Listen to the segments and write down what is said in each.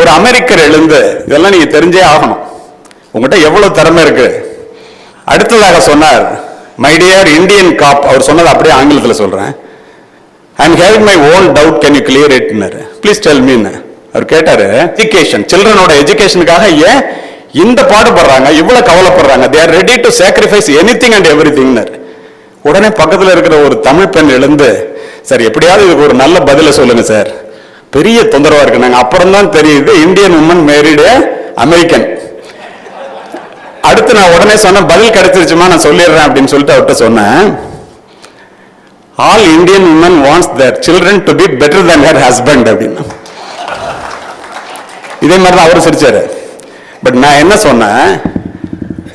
ஒரு அமெரிக்கர் எழுந்து இதெல்லாம் நீங்க தெரிஞ்சே ஆகணும். உங்ககிட்ட எவ்வளவு திறமை இருக்கு? அடுத்ததாக சொன்னார் மை டியர் இந்தியன் காப் அவர் சொன்னது அப்படியே ஆங்கிலத்தில் சொல்றேன். I am having my own doubt can you clear இட்னாரு please tell மீன்னு அவர் கேட்டாரு எஜுகேஷன் சில்ட்ரனோட எஜுகேஷனுக்காக ஏன் இந்த பாடுபடுறாங்க? இவ்வளவு கவலைப்படுறாங்க? They are ready to sacrifice anything and every திங்னர் உடனே பக்கத்தில் இருக்கிற ஒரு தமிழ் பெண் எழுந்து சார் எப்படியாவது இதுக்கு ஒரு நல்ல பதில சொல்லுங்க சார். பெரிய தொந்தரவா இருக்கு. நாங்க அப்புறம் தான் தெரியுது இந்தியன் உமன் மேரிடு அமெரிக்கன் அடுத்து நான் உடனே சொன்னேன் பதில் கிடைச்சிருச்சுமா நான் சொல்லிடுறேன் அப்படின்னு சொல்லிட்டு அவர்கிட்ட சொன்னேன். All Indian women wants their children to be better than her husband அப்படின்னு. இதே மாதிரி தான் அவர் சிரிச்சாரு. பட் நான் என்ன சொன்னேன்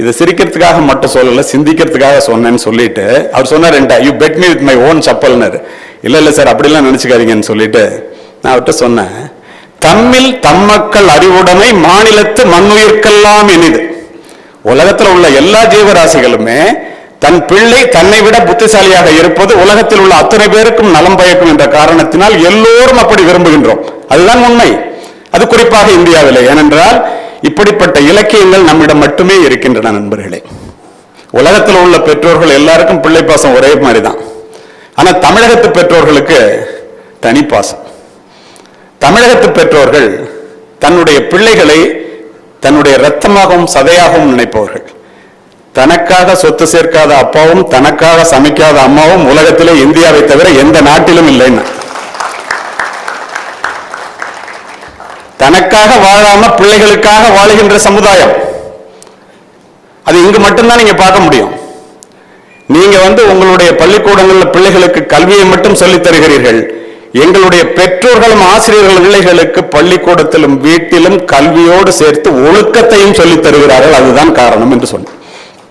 இதை சிரிக்கிறதுக்காக மட்டும் சொல்லல சிந்திக்கிறதுக்காக சொன்னேன்னு சொல்லிட்டு அவர் சொன்னார் you bet me with my own சப்பல்னர் இல்லை இல்லை சார் அப்படிலாம் நினச்சிக்காதீங்கன்னு சொல்லிட்டு நான் அவர்கிட்ட சொன்னேன் தம்மில் தம்மக்கள் அறிவுடைமை மாநிலத்து மண்ணுயிர்க்கெல்லாம் இனிது. உலகத்தில் உள்ள எல்லா ஜீவராசிகளுமே தன் பிள்ளை தன்னை விட புத்திசாலியாக இருப்பது உலகத்தில் உள்ள அத்தனை பேருக்கும் நலம் பயக்கும் என்ற காரணத்தினால் எல்லோரும் அப்படி விரும்புகின்றோம். அதுதான் உண்மை. அது குறிப்பாக இந்தியாவில். ஏனென்றால் இப்படிப்பட்ட இலக்கியங்கள் நம்மிடம் மட்டுமே இருக்கின்றன நண்பர்களே. உலகத்தில் உள்ள பெற்றோர்கள் எல்லாருக்கும் பிள்ளை பாசம் ஒரே மாதிரி தான். ஆனா தமிழகத்து பெற்றோர்களுக்கு தனி பாசம். தமிழகத்து பெற்றோர்கள் தன்னுடைய பிள்ளைகளை தன்னுடைய ரத்தமாகவும் சதையாகவும் நினைப்பவர்கள். தனக்காக சொத்து சேர்க்காத அப்பாவும் தனக்காக சமைக்காத அம்மாவும் உலகத்திலே இந்தியாவை தவிர எந்த நாட்டிலும் இல்லைன்னு. தனக்காக வாழாம பிள்ளைகளுக்காக வாழுகின்ற சமுதாயம். அது இங்கு மட்டும்தான் நீங்க பார்க்க முடியும். நீங்க வந்து உங்களுடைய பள்ளிக்கூடங்கள்ல பிள்ளைகளுக்கு கல்வியை மட்டும் சொல்லித் தருகிறீர்கள். எங்களுடைய பெற்றோர்களும் ஆசிரியர்கள் பிள்ளைகளுக்கு பள்ளிக்கூடத்திலும் வீட்டிலும் கல்வியோடு சேர்த்து ஒழுக்கத்தையும் சொல்லித் தருகிறார்கள். அதுதான் காரணம் என்று சொன்னேன்